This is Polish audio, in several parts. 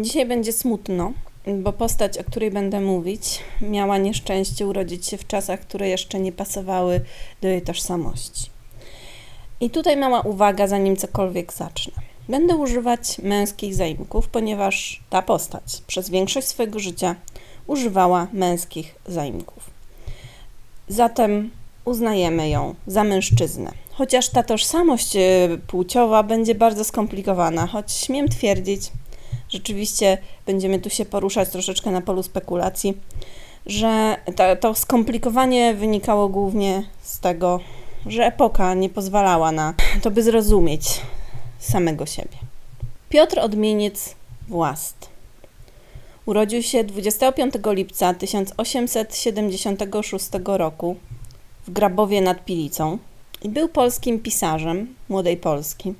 Dzisiaj będzie smutno, bo postać, o której będę mówić, miała nieszczęście urodzić się w czasach, które jeszcze nie pasowały do jej tożsamości. I tutaj mała uwaga, zanim cokolwiek zacznę. Będę używać męskich zaimków, ponieważ ta postać przez większość swojego życia używała męskich zaimków. Zatem uznajemy ją za mężczyznę. Chociaż ta tożsamość y, płciowa będzie bardzo skomplikowana, choć śmiem twierdzić, rzeczywiście będziemy tu się poruszać troszeczkę na polu spekulacji, że to, to skomplikowanie wynikało głównie z tego, że epoka nie pozwalała na to, by zrozumieć samego siebie. Piotr Odmieniec Włast urodził się 25 lipca 1876 roku w Grabowie nad Pilicą i był polskim pisarzem młodej Polski.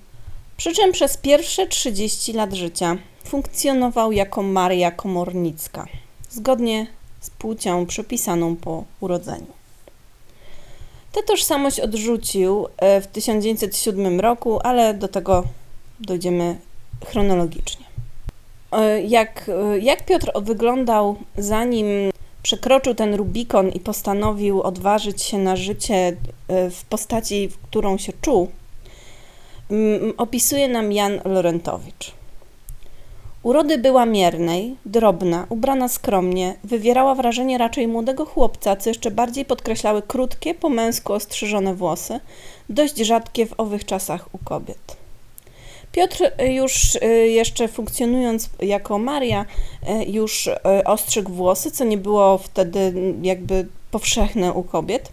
Przy czym przez pierwsze 30 lat życia funkcjonował jako Maria Komornicka, zgodnie z płcią przypisaną po urodzeniu. Tę tożsamość odrzucił e, w 1907 roku, ale do tego dojdziemy chronologicznie. E, jak, e, jak Piotr wyglądał zanim przekroczył ten Rubikon i postanowił odważyć się na życie w postaci, w którą się czuł, opisuje nam Jan Lorentowicz. Urody była miernej, drobna, ubrana skromnie, wywierała wrażenie raczej młodego chłopca, co jeszcze bardziej podkreślały krótkie, po męsku ostrzyżone włosy, dość rzadkie w owych czasach u kobiet. Piotr y, już y, jeszcze funkcjonując jako Maria, y, już ostrzygł włosy, co nie było wtedy jakby powszechne u kobiet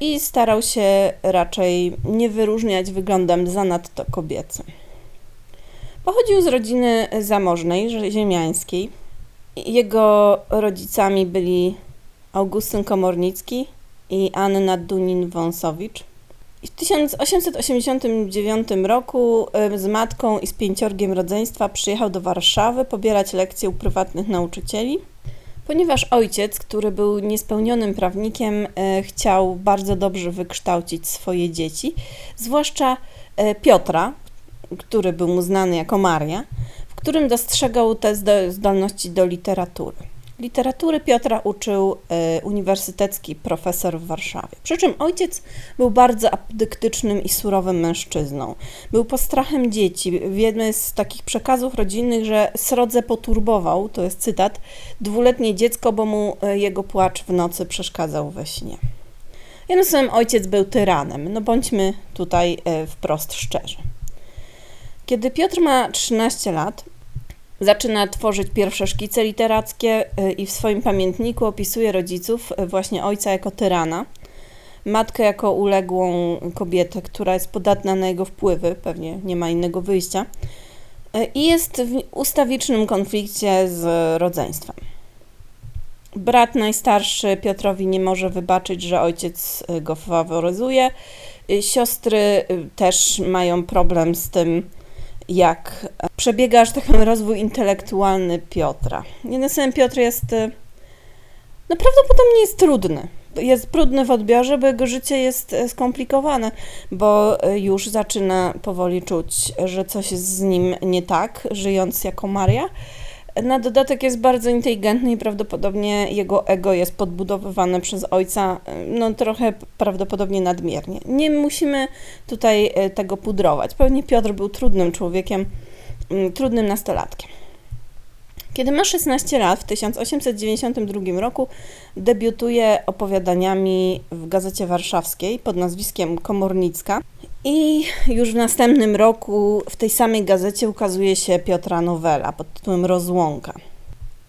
i starał się raczej nie wyróżniać wyglądem zanadto kobiecym. Pochodził z rodziny zamożnej, ziemiańskiej. Jego rodzicami byli Augustyn Komornicki i Anna Dunin-Wąsowicz. W 1889 roku z matką i z pięciorgiem rodzeństwa przyjechał do Warszawy pobierać lekcje u prywatnych nauczycieli, ponieważ ojciec, który był niespełnionym prawnikiem, e, chciał bardzo dobrze wykształcić swoje dzieci, zwłaszcza e, Piotra, który był mu znany jako Maria, w którym dostrzegał te zdolności do literatury. Literatury Piotra uczył y, uniwersytecki profesor w Warszawie. Przy czym ojciec był bardzo apedyktycznym i surowym mężczyzną. Był postrachem dzieci. Wiemy z takich przekazów rodzinnych, że srodze poturbował, to jest cytat, dwuletnie dziecko, bo mu y, jego płacz w nocy przeszkadzał we śnie. Jednym słowem, ojciec był tyranem. No bądźmy tutaj y, wprost szczerzy. Kiedy Piotr ma 13 lat, zaczyna tworzyć pierwsze szkice literackie y, i w swoim pamiętniku opisuje rodziców, y, właśnie ojca jako tyrana, matkę jako uległą kobietę, która jest podatna na jego wpływy, pewnie nie ma innego wyjścia, y, i jest w ustawicznym konflikcie z rodzeństwem. Brat najstarszy Piotrowi nie może wybaczyć, że ojciec go faworyzuje. Siostry też mają problem z tym, jak przebiega, że tak powiem, rozwój intelektualny Piotra. Jednym słowem, Piotr jest, e, no prawdopodobnie jest trudny. Jest trudny w odbiorze, bo jego życie jest e, skomplikowane, bo e, już zaczyna powoli czuć, że coś jest z nim nie tak, żyjąc jako Maria na dodatek jest bardzo inteligentny i prawdopodobnie jego ego jest podbudowywane przez ojca, no trochę prawdopodobnie nadmiernie. Nie musimy tutaj e, tego pudrować. Pewnie Piotr był trudnym człowiekiem, mm, trudnym nastolatkiem. Kiedy ma 16 lat, w 1892 roku debiutuje opowiadaniami w Gazecie Warszawskiej pod nazwiskiem Komornicka. I już w następnym roku w tej samej gazecie ukazuje się Piotra nowela pod tytułem Rozłąka.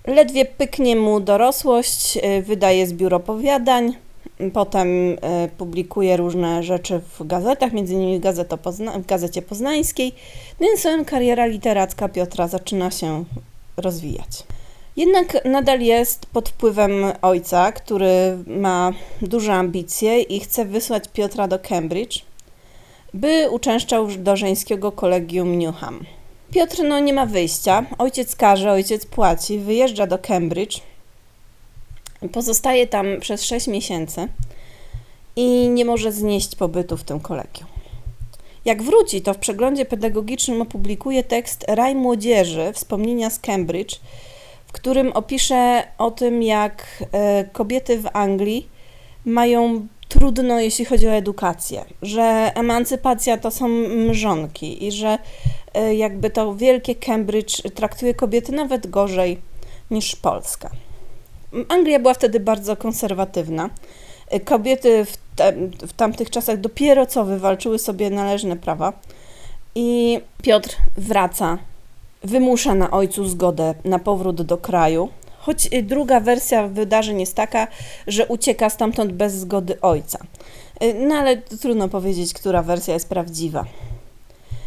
Ledwie pyknie mu dorosłość, y, wydaje zbiór opowiadań, potem y, publikuje różne rzeczy w gazetach, między innymi w Gazecie Poznańskiej, więc swoją kariera literacka Piotra zaczyna się rozwijać. Jednak nadal jest pod wpływem ojca, który ma duże ambicje i chce wysłać Piotra do Cambridge, by uczęszczał do żeńskiego kolegium Newham. Piotr no, nie ma wyjścia. Ojciec każe, ojciec płaci, wyjeżdża do Cambridge, pozostaje tam przez 6 miesięcy i nie może znieść pobytu w tym kolegium. Jak wróci, to w przeglądzie pedagogicznym opublikuje tekst Raj Młodzieży, wspomnienia z Cambridge, w którym opisze o tym, jak e, kobiety w Anglii mają trudno, jeśli chodzi o edukację, że emancypacja to są mrzonki i że e, jakby to wielkie Cambridge traktuje kobiety nawet gorzej niż Polska. Anglia była wtedy bardzo konserwatywna. E, kobiety w, te, w tamtych czasach dopiero co wywalczyły sobie należne prawa i Piotr wraca, wymusza na ojcu zgodę na powrót do kraju, choć y, druga wersja wydarzeń jest taka, że ucieka stamtąd bez zgody ojca. Y, no ale trudno powiedzieć, która wersja jest prawdziwa.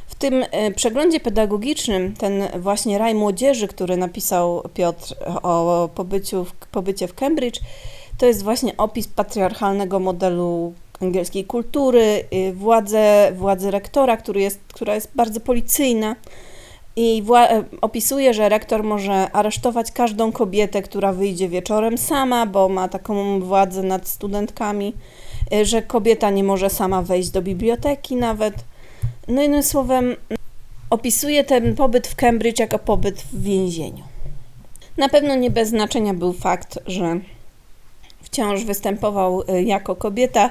W tym y, przeglądzie pedagogicznym ten właśnie raj młodzieży, który napisał Piotr o pobyciu, pobycie w Cambridge, to jest właśnie opis patriarchalnego modelu angielskiej kultury, władzy, władzy rektora, który jest, która jest bardzo policyjna i e, opisuje, że rektor może aresztować każdą kobietę, która wyjdzie wieczorem sama, bo ma taką władzę nad studentkami, e, że kobieta nie może sama wejść do biblioteki nawet. No innym słowem, opisuje ten pobyt w Cambridge jako pobyt w więzieniu. Na pewno nie bez znaczenia był fakt, że wciąż występował e, jako kobieta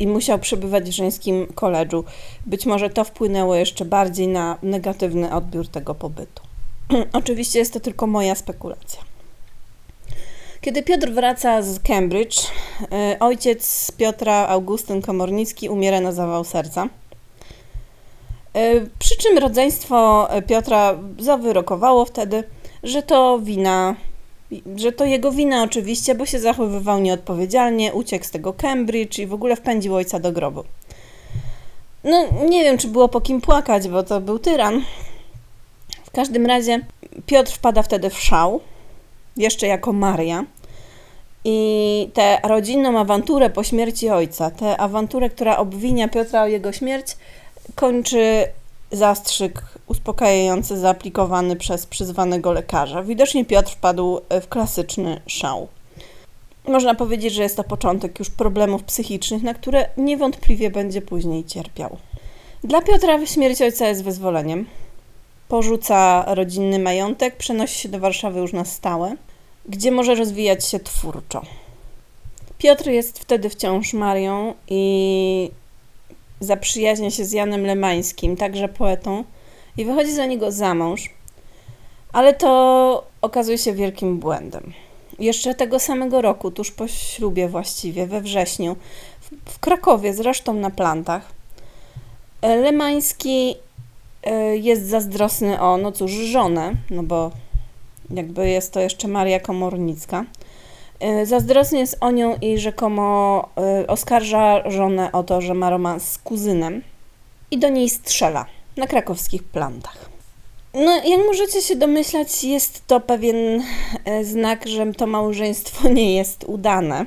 i musiał przebywać w żeńskim koledżu. Być może to wpłynęło jeszcze bardziej na negatywny odbiór tego pobytu. Oczywiście jest to tylko moja spekulacja. Kiedy Piotr wraca z Cambridge, y, ojciec Piotra, Augustyn Komornicki, umiera na zawał serca. Y, przy czym rodzeństwo Piotra zawyrokowało wtedy, że to wina że to jego wina oczywiście, bo się zachowywał nieodpowiedzialnie, uciekł z tego Cambridge i w ogóle wpędził ojca do grobu. No, nie wiem, czy było po kim płakać, bo to był tyran. W każdym razie Piotr wpada wtedy w szał, jeszcze jako Maria. I tę rodzinną awanturę po śmierci ojca, tę awanturę, która obwinia Piotra o jego śmierć, kończy zastrzyk uspokajający zaaplikowany przez przyzwanego lekarza. Widocznie Piotr wpadł w klasyczny szał. Można powiedzieć, że jest to początek już problemów psychicznych, na które niewątpliwie będzie później cierpiał. Dla Piotra śmierć ojca jest wyzwoleniem. Porzuca rodzinny majątek, przenosi się do Warszawy już na stałe, gdzie może rozwijać się twórczo. Piotr jest wtedy wciąż Marią i zaprzyjaźnia się z Janem Lemańskim, także poetą, i wychodzi za niego za mąż, ale to okazuje się wielkim błędem. Jeszcze tego samego roku, tuż po ślubie właściwie, we wrześniu, w Krakowie, zresztą na plantach, Lemański e, jest zazdrosny o, no cóż, żonę, no bo jakby jest to jeszcze Maria Komornicka. E, zazdrosny jest o nią i rzekomo e, oskarża żonę o to, że ma romans z kuzynem i do niej strzela na krakowskich plantach. No, jak możecie się domyślać, jest to pewien e, znak, że to małżeństwo nie jest udane.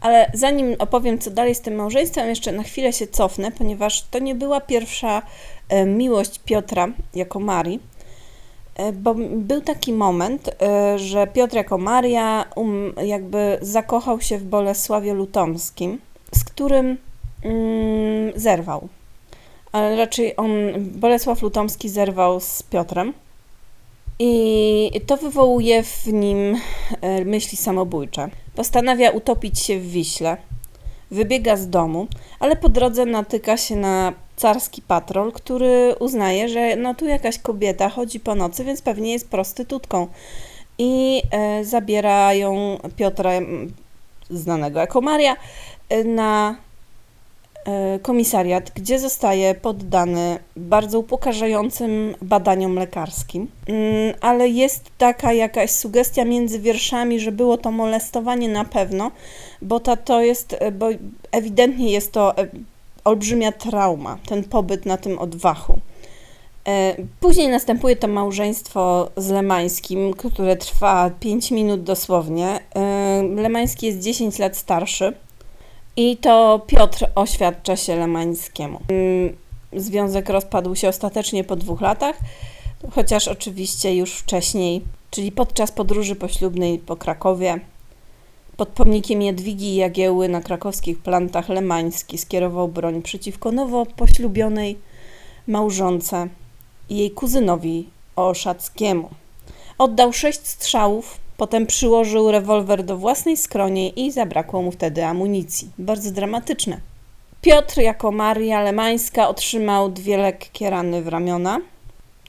Ale zanim opowiem, co dalej z tym małżeństwem, jeszcze na chwilę się cofnę, ponieważ to nie była pierwsza miłość Piotra jako Marii bo był taki moment, e, że Piotr jako Maria um, jakby zakochał się w Bolesławie Lutomskim, z którym mm, zerwał. Ale raczej on, Bolesław Lutomski zerwał z Piotrem. I to wywołuje w nim e, myśli samobójcze. Postanawia utopić się w Wiśle. Wybiega z domu, ale po drodze natyka się na carski patrol, który uznaje, że no tu jakaś kobieta chodzi po nocy, więc pewnie jest prostytutką. I e, zabierają Piotra, znanego jako Maria, e, na e, komisariat, gdzie zostaje poddany bardzo upokarzającym badaniom lekarskim. Mm, ale jest taka jakaś sugestia między wierszami, że było to molestowanie na pewno, bo ta to jest, e, bo ewidentnie jest to olbrzymia trauma, ten pobyt na tym odwachu. E, później następuje to małżeństwo z Lemańskim, które trwa 5 minut dosłownie. E, Lemański jest 10 lat starszy i to Piotr oświadcza się Lemańskiemu. Mm, związek rozpadł się ostatecznie po dwóch latach, chociaż oczywiście już wcześniej, czyli podczas podróży poślubnej po Krakowie, Pod pomnikiem Jadwigi Jagieły na krakowskich plantach Lemański skierował broń przeciwko nowo poślubionej małżonce i jej kuzynowi Oszackiemu. Oddał sześć strzałów, potem przyłożył rewolwer do własnej skronie i zabrakło mu wtedy amunicji. Bardzo dramatyczne. Piotr jako Maria Lemańska otrzymał dwie lekkie rany w ramiona.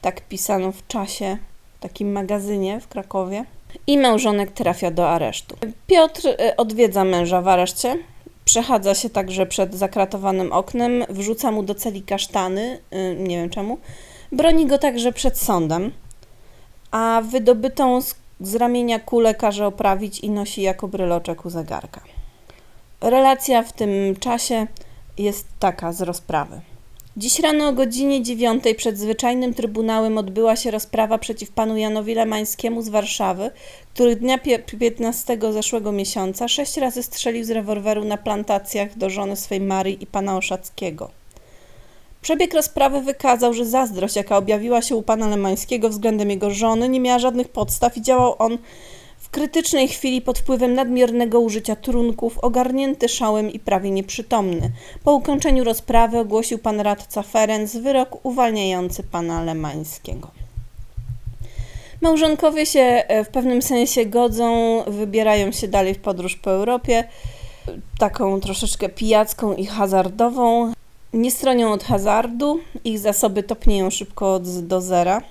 Tak pisano w czasie w takim magazynie w Krakowie. I małżonek trafia do aresztu. Piotr y, odwiedza męża w areszcie. Przechadza się także przed zakratowanym oknem, wrzuca mu do celi kasztany, y, nie wiem czemu. Broni go także przed sądem, a wydobytą z, z ramienia kulę każe oprawić i nosi jako bryloczek u zegarka. Relacja w tym czasie jest taka z rozprawy. Dziś rano o godzinie dziewiątej przed zwyczajnym trybunałem odbyła się rozprawa przeciw panu Janowi Lemańskiemu z Warszawy, który dnia 15 zeszłego miesiąca sześć razy strzelił z rewolweru na plantacjach do żony swej Marii i pana Oszackiego. Przebieg rozprawy wykazał, że zazdrość, jaka objawiła się u pana Lemańskiego względem jego żony, nie miała żadnych podstaw i działał on w krytycznej chwili pod wpływem nadmiernego użycia trunków, ogarnięty szałem i prawie nieprzytomny. Po ukończeniu rozprawy ogłosił pan radca Ferenc wyrok uwalniający pana Lemańskiego. Małżonkowie się e, w pewnym sensie godzą, wybierają się dalej w podróż po Europie, taką troszeczkę pijacką i hazardową. Nie stronią od hazardu, ich zasoby topnieją szybko do zera.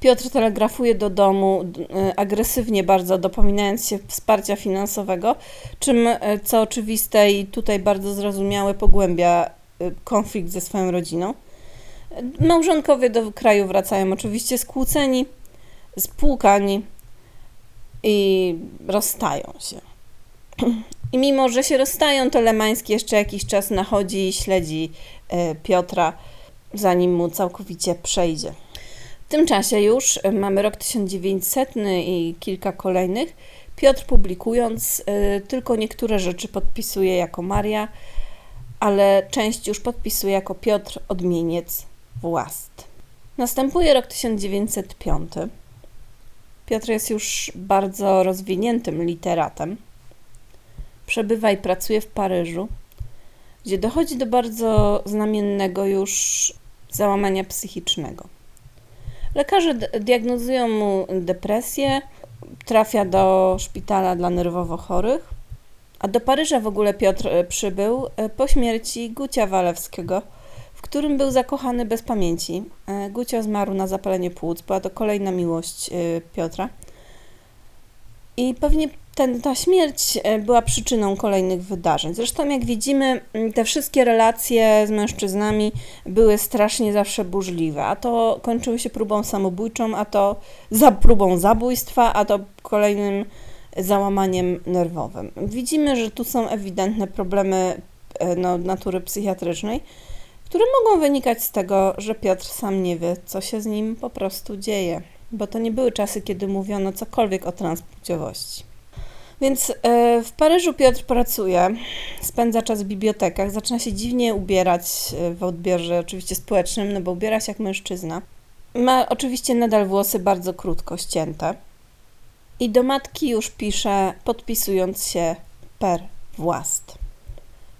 Piotr telegrafuje do domu e, agresywnie bardzo, dopominając się wsparcia finansowego, czym, e, co oczywiste i tutaj bardzo zrozumiałe, pogłębia e, konflikt ze swoją rodziną. Małżonkowie do kraju wracają oczywiście skłóceni, spłukani i rozstają się. I mimo, że się rozstają, to Lemański jeszcze jakiś czas nachodzi i śledzi Piotra, zanim mu całkowicie przejdzie. W tym czasie już y, mamy rok 1900 i kilka kolejnych. Piotr publikując y, tylko niektóre rzeczy podpisuje jako Maria, ale część już podpisuje jako Piotr Odmieniec Włast. Następuje rok 1905. Piotr jest już bardzo rozwiniętym literatem. Przebywa i pracuje w Paryżu, gdzie dochodzi do bardzo znamiennego już załamania psychicznego. Lekarze diagnozują mu depresję, trafia do szpitala dla nerwowo chorych, a do Paryża w ogóle Piotr e, przybył e, po śmierci Gucia Walewskiego, w którym był zakochany bez pamięci. E, Gucio zmarł na zapalenie płuc, była to kolejna miłość Piotra. I pewnie ten, ta śmierć e, była przyczyną kolejnych wydarzeń. Zresztą, jak widzimy, te wszystkie relacje z mężczyznami były strasznie zawsze burzliwe, a to kończyły się próbą samobójczą, a to za próbą zabójstwa, a to kolejnym załamaniem nerwowym. Widzimy, że tu są ewidentne problemy e, no, natury psychiatrycznej, które mogą wynikać z tego, że Piotr sam nie wie, co się z nim po prostu dzieje, bo to nie były czasy, kiedy mówiono cokolwiek o transpłciowości. Więc e, w Paryżu Piotr pracuje, spędza czas w bibliotekach, zaczyna się dziwnie ubierać e, w odbiorze oczywiście społecznym, no bo ubiera się jak mężczyzna. Ma oczywiście nadal włosy bardzo krótko ścięte. I do matki już pisze, podpisując się per włast.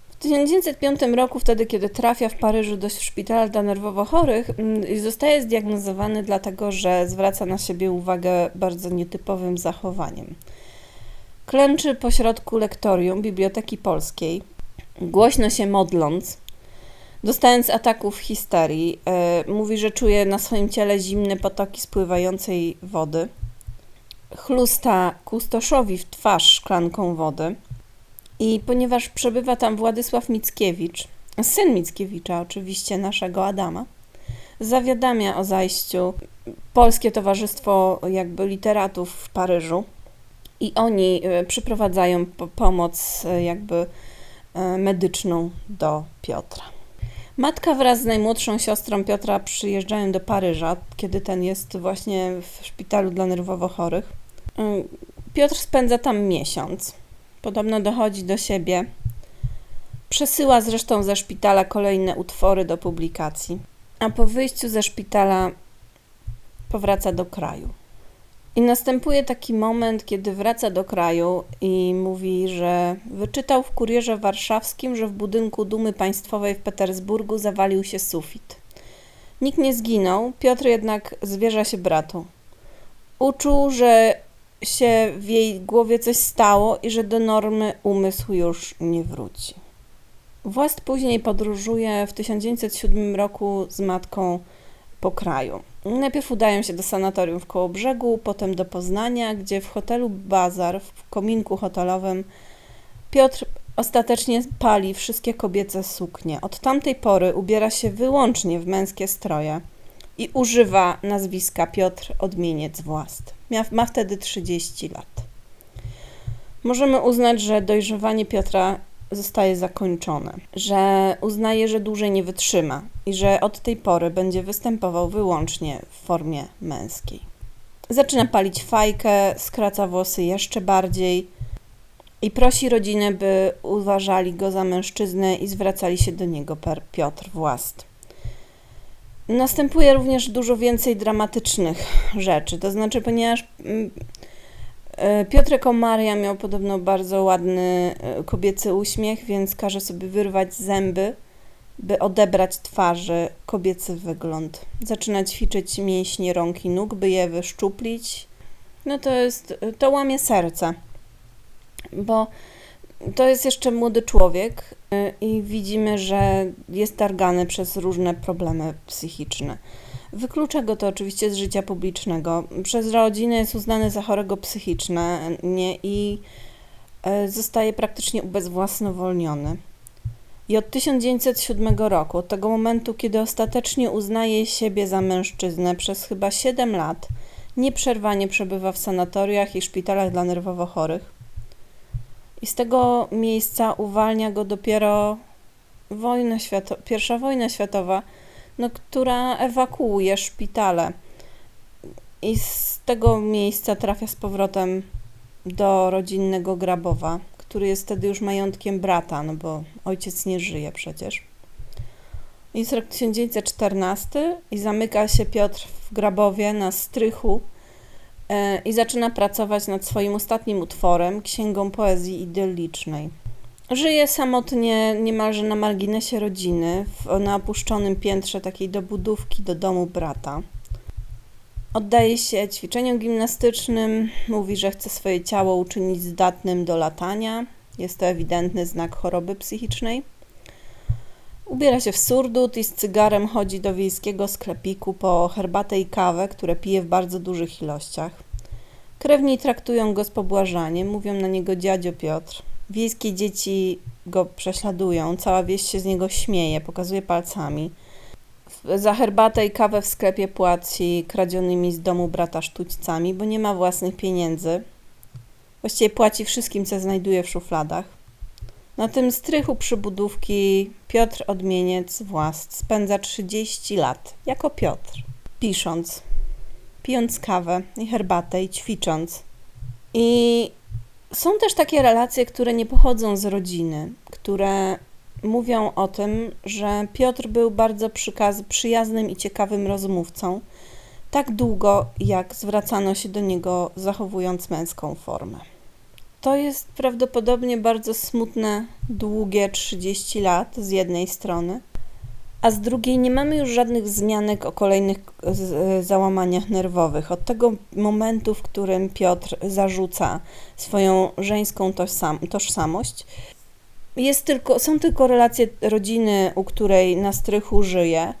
W 1905 roku, wtedy kiedy trafia w Paryżu do szpitala dla nerwowo chorych, mm, zostaje zdiagnozowany dlatego, że zwraca na siebie uwagę bardzo nietypowym zachowaniem. Klęczy pośrodku lektorium Biblioteki Polskiej, głośno się modląc, dostając ataków histerii. Yy, mówi, że czuje na swoim ciele zimne potoki spływającej wody. Chlusta kustoszowi w twarz szklanką wody. I ponieważ przebywa tam Władysław Mickiewicz, syn Mickiewicza, oczywiście naszego Adama, zawiadamia o zajściu Polskie Towarzystwo jakby Literatów w Paryżu i oni e, przyprowadzają pomoc e, jakby e, medyczną do Piotra. Matka wraz z najmłodszą siostrą Piotra przyjeżdżają do Paryża, kiedy ten jest właśnie w szpitalu dla nerwowo chorych. Piotr spędza tam miesiąc. Podobno dochodzi do siebie. Przesyła zresztą ze szpitala kolejne utwory do publikacji, a po wyjściu ze szpitala powraca do kraju. I następuje taki moment, kiedy wraca do kraju i mówi, że wyczytał w kurierze warszawskim, że w budynku Dumy Państwowej w Petersburgu zawalił się sufit. Nikt nie zginął, Piotr jednak zwierza się bratu. Uczuł, że się w jej głowie coś stało i że do normy umysł już nie wróci. Włast później podróżuje w 1907 roku z matką po kraju. Najpierw udają się do sanatorium w Kołobrzegu, potem do Poznania, gdzie w hotelu Bazar, w kominku hotelowym, Piotr ostatecznie pali wszystkie kobiece suknie. Od tamtej pory ubiera się wyłącznie w męskie stroje i używa nazwiska Piotr Odmieniec Włast. Ma wtedy 30 lat. Możemy uznać, że dojrzewanie Piotra zostaje zakończone, że uznaje, że dłużej nie wytrzyma i że od tej pory będzie występował wyłącznie w formie męskiej. Zaczyna palić fajkę, skraca włosy jeszcze bardziej i prosi rodzinę, by uważali go za mężczyznę i zwracali się do niego per Piotr Włast. Następuje również dużo więcej dramatycznych rzeczy, to znaczy, ponieważ mm, Piotrek Maria miał podobno bardzo ładny e, kobiecy uśmiech, więc każe sobie wyrwać zęby, by odebrać twarzy kobiecy wygląd. Zaczyna ćwiczyć mięśnie rąk i nóg, by je wyszczuplić. No to jest, to łamie serce, bo to jest jeszcze młody człowiek y, i widzimy, że jest targany przez różne problemy psychiczne. Wyklucza go to oczywiście z życia publicznego. Przez rodzinę jest uznany za chorego psychicznie nie, i y, zostaje praktycznie ubezwłasnowolniony. I od 1907 roku, od tego momentu, kiedy ostatecznie uznaje siebie za mężczyznę, przez chyba 7 lat nieprzerwanie przebywa w sanatoriach i szpitalach dla nerwowo chorych i z tego miejsca uwalnia go dopiero wojna świato- pierwsza wojna światowa, no, która ewakuuje szpitale. I z tego miejsca trafia z powrotem do rodzinnego Grabowa, który jest wtedy już majątkiem brata, no bo ojciec nie żyje przecież. Jest rok 1914 i zamyka się Piotr w Grabowie na strychu E, i zaczyna pracować nad swoim ostatnim utworem, księgą poezji idyllicznej. Żyje samotnie, niemalże na marginesie rodziny, w, na opuszczonym piętrze takiej dobudówki do domu brata. Oddaje się ćwiczeniom gimnastycznym, mówi, że chce swoje ciało uczynić zdatnym do latania. Jest to ewidentny znak choroby psychicznej. Ubiera się w surdut i z cygarem chodzi do wiejskiego sklepiku po herbatę i kawę, które pije w bardzo dużych ilościach. Krewni traktują go z pobłażaniem, mówią na niego dziadzio Piotr. Wiejskie dzieci go prześladują, cała wieś się z niego śmieje, pokazuje palcami. Za herbatę i kawę w sklepie płaci kradzionymi z domu brata sztućcami, bo nie ma własnych pieniędzy. Właściwie płaci wszystkim, co znajduje w szufladach. Na tym strychu przybudówki Piotr Odmieniec Włast spędza 30 lat jako Piotr, pisząc, pijąc kawę i herbatę i ćwicząc. I są też takie relacje, które nie pochodzą z rodziny, które mówią o tym, że Piotr był bardzo przykaz, przyjaznym i ciekawym rozmówcą, tak długo jak zwracano się do niego zachowując męską formę. To jest prawdopodobnie bardzo smutne, długie 30 lat z jednej strony, a z drugiej nie mamy już żadnych wzmianek o kolejnych załamaniach nerwowych. Od tego momentu, w którym Piotr zarzuca swoją żeńską tożsamość, jest tylko, są tylko relacje rodziny, u której na strychu żyje,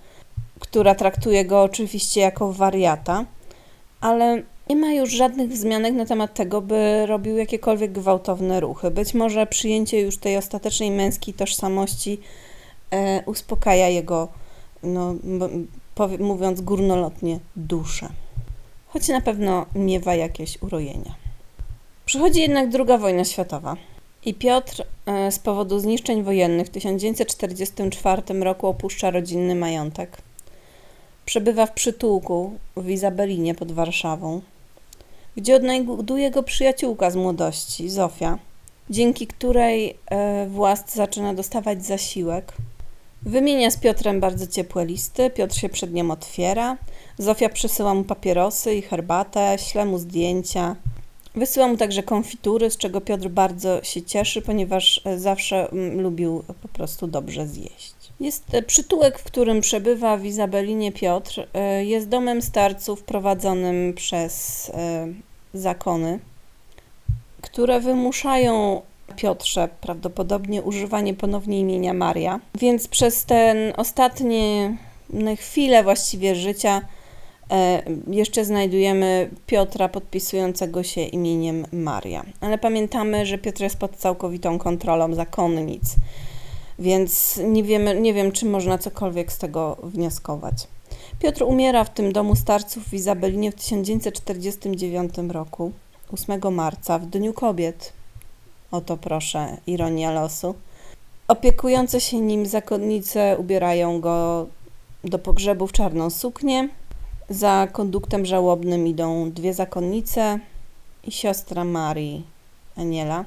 która traktuje go oczywiście jako wariata, ale nie ma już żadnych wzmianek na temat tego, by robił jakiekolwiek gwałtowne ruchy. Być może przyjęcie już tej ostatecznej męskiej tożsamości e, uspokaja jego, no, powie, mówiąc górnolotnie, duszę. Choć na pewno miewa jakieś urojenia. Przychodzi jednak druga wojna światowa. I Piotr e, z powodu zniszczeń wojennych w 1944 roku opuszcza rodzinny majątek. Przebywa w przytułku w Izabelinie pod Warszawą gdzie odnajduje go przyjaciółka z młodości, Zofia, dzięki której e, Włast zaczyna dostawać zasiłek. Wymienia z Piotrem bardzo ciepłe listy, Piotr się przed nią otwiera. Zofia przysyła mu papierosy i herbatę, śle mu zdjęcia. Wysyła mu także konfitury, z czego Piotr bardzo się cieszy, ponieważ e, zawsze mm, lubił po prostu dobrze zjeść. Jest e, przytułek, w którym przebywa w Izabelinie Piotr. E, Jest domem starców prowadzonym przez zakony, które wymuszają Piotrze prawdopodobnie używanie ponownie imienia Maria. Więc przez ten ostatnie no, chwile właściwie życia e, jeszcze znajdujemy Piotra podpisującego się imieniem Maria. Ale pamiętamy, że Piotr jest pod całkowitą kontrolą zakonnic, więc nie, wiemy, nie wiem, czy można cokolwiek z tego wnioskować. Piotr umiera w tym domu starców w Izabelinie w 1949 roku, 8 marca, w Dniu Kobiet. Oto proszę, ironia losu. Opiekujące się nim zakonnice ubierają go do pogrzebu w czarną suknię. Za konduktem żałobnym idą dwie zakonnice i siostra Marii, Aniela.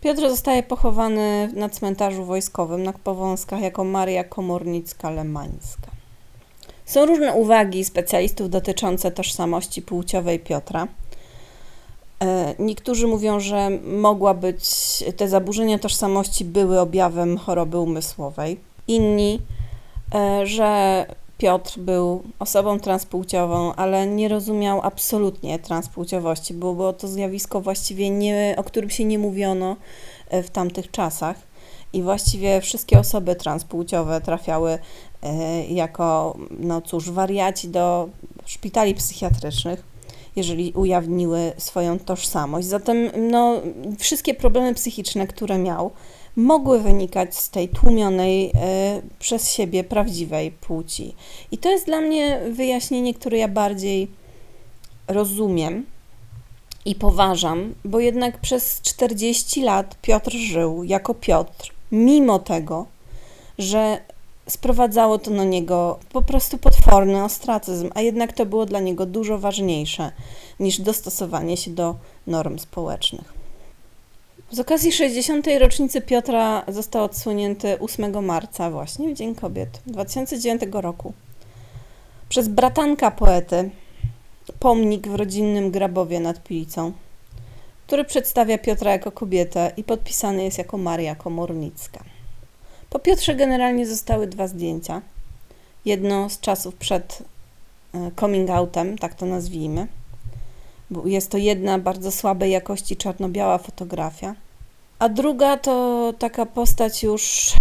Piotr zostaje pochowany na cmentarzu wojskowym na Powązkach jako Maria Komornicka-Lemańska. Są różne uwagi specjalistów dotyczące tożsamości płciowej Piotra. E, Niektórzy mówią, że mogła być, te zaburzenia tożsamości były objawem choroby umysłowej. Inni, e, że Piotr był osobą transpłciową, ale nie rozumiał absolutnie transpłciowości. Było, było to zjawisko właściwie, nie, o którym się nie mówiono e, w tamtych czasach. I właściwie wszystkie osoby transpłciowe trafiały jako, no cóż, wariaci do szpitali psychiatrycznych, jeżeli ujawniły swoją tożsamość. Zatem no, wszystkie problemy psychiczne, które miał, mogły wynikać z tej tłumionej e, przez siebie prawdziwej płci. I to jest dla mnie wyjaśnienie, które ja bardziej rozumiem i poważam, bo jednak przez 40 lat Piotr żył jako Piotr, mimo tego, że sprowadzało to na niego po prostu potworny ostracyzm, a jednak to było dla niego dużo ważniejsze niż dostosowanie się do norm społecznych. Z okazji 60. rocznicy Piotra został odsunięty 8 marca, właśnie w Dzień Kobiet 2009 roku. Przez bratanka poety pomnik w rodzinnym Grabowie nad Pilicą, który przedstawia Piotra jako kobietę i podpisany jest jako Maria Komornicka. Po Piotrze generalnie zostały dwa zdjęcia. Jedno z czasów przed e, coming outem, tak to nazwijmy, bo jest to jedna bardzo słabej jakości czarno-biała fotografia, a druga to taka postać już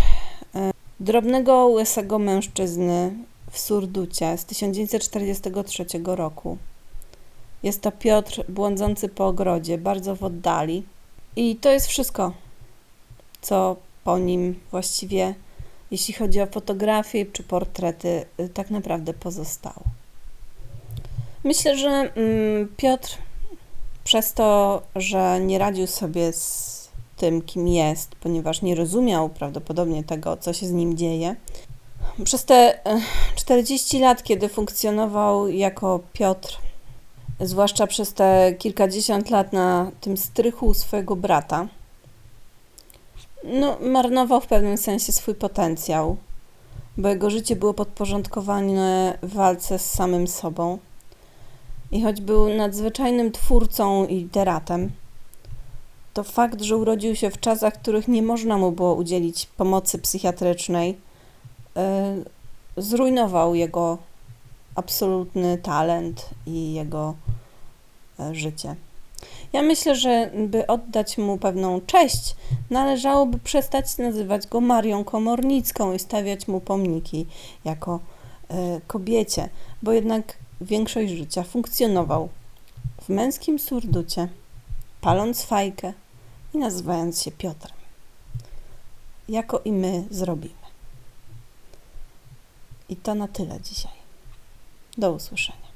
e, drobnego, łysego mężczyzny w surducie z 1943 roku. Jest to Piotr błądzący po ogrodzie, bardzo w oddali. I to jest wszystko, co po nim właściwie, jeśli chodzi o fotografię czy portrety, y, tak naprawdę pozostało. Myślę, że mm, Piotr przez to, że nie radził sobie z tym, kim jest, ponieważ nie rozumiał prawdopodobnie tego, co się z nim dzieje, przez te 40 lat, kiedy funkcjonował jako Piotr, zwłaszcza przez te kilkadziesiąt lat na tym strychu swojego brata, no, marnował w pewnym sensie swój potencjał, bo jego życie było podporządkowane walce z samym sobą. I choć był nadzwyczajnym twórcą i literatem, to fakt, że urodził się w czasach, których nie można mu było udzielić pomocy psychiatrycznej, yy, zrujnował jego absolutny talent i jego yy, życie. Ja myślę, że by oddać mu pewną cześć, należałoby przestać nazywać go Marią Komornicką i stawiać mu pomniki jako y, kobiecie, bo jednak większość życia funkcjonował w męskim surducie, paląc fajkę i nazywając się Piotrem. Jako i my zrobimy. I to na tyle dzisiaj. Do usłyszenia.